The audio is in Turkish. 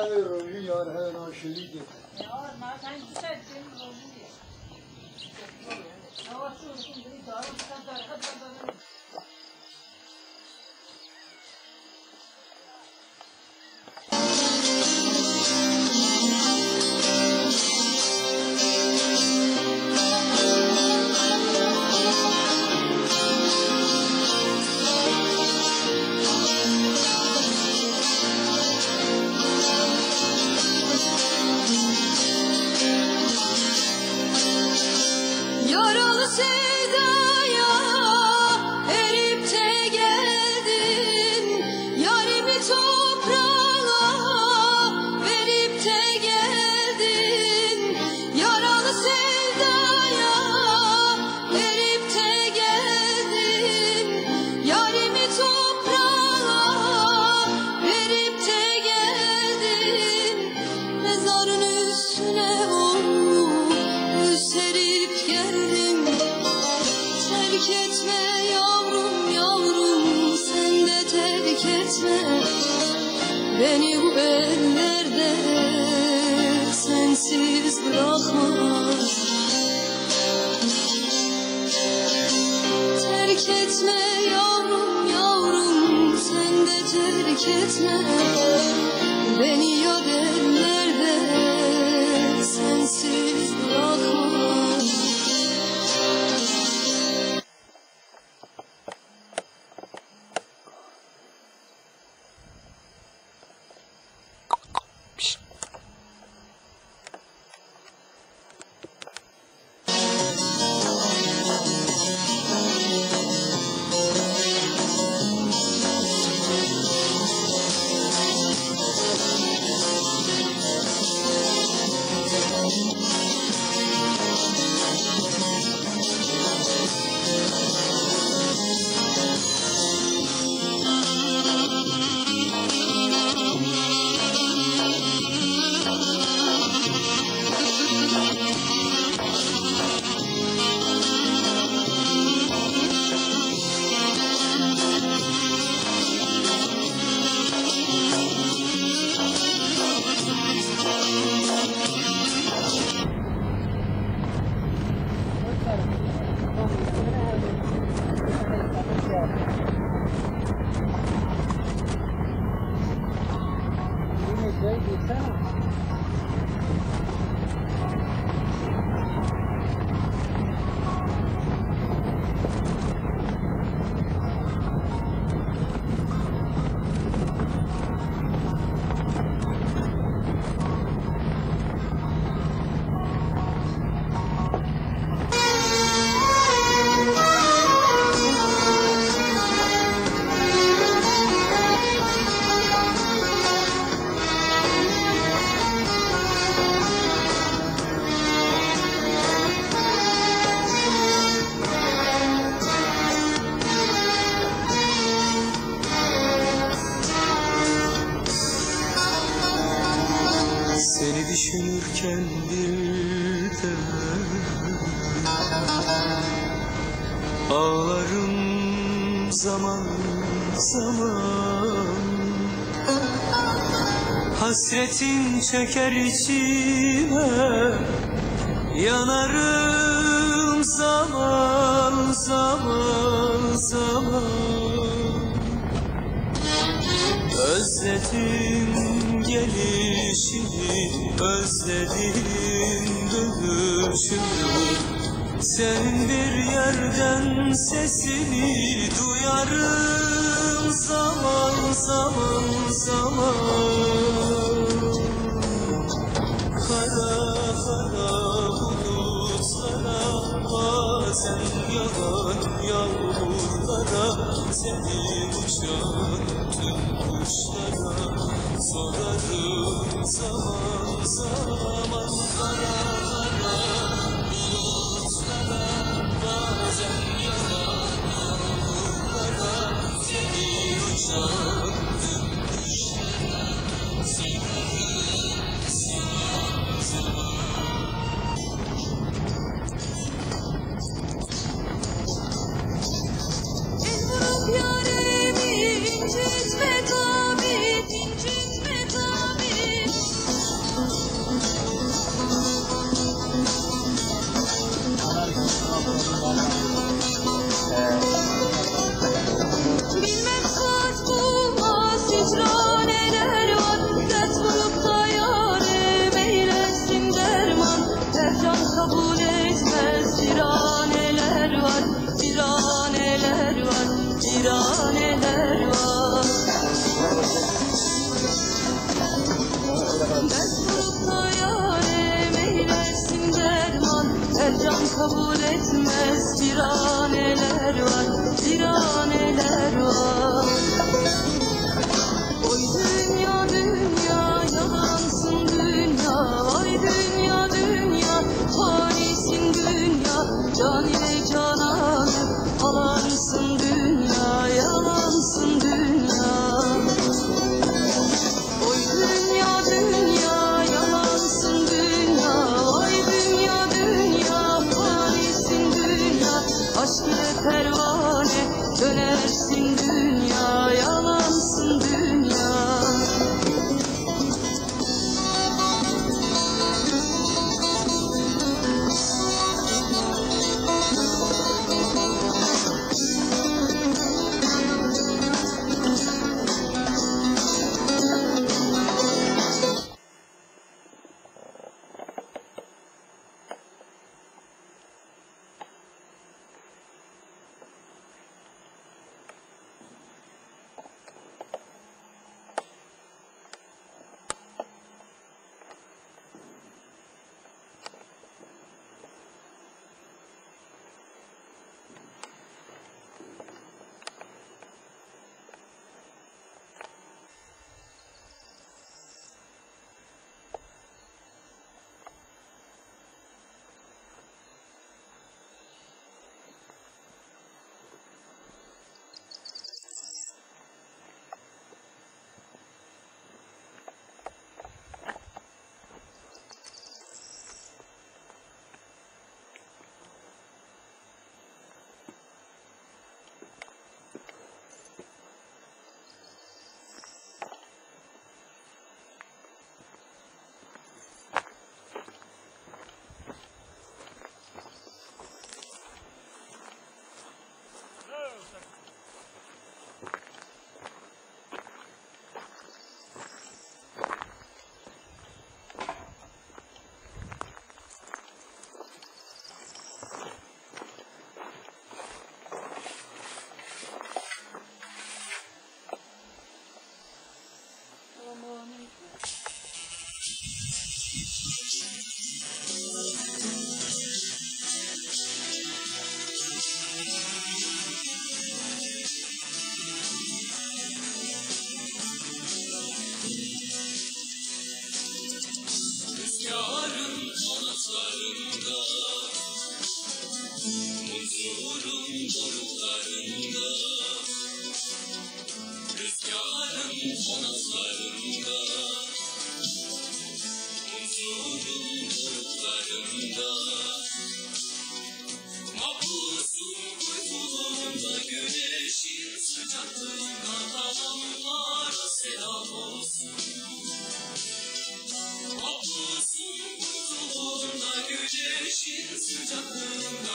Var her rolü yar her aşırı chega. Beni bu ellerde sensiz bırakma Terk etme yavrum yavrum sen terk etme. Beni yar zaman. Hasretin çeker içime Yanarım zaman zaman zaman. Özledim gelişini, özledim dönüşünü Senin bir yerden sesini duyarım. Zaman zaman zaman. Kara kara bulutlara bazen yağan yağmurlara Seni uçan tüm kuşlara sorarım. Zaman zaman Kara can kabul etmez. Viraneler var, viraneler var selam olsun. Olsun, doğumda güneşin sıcaklığında.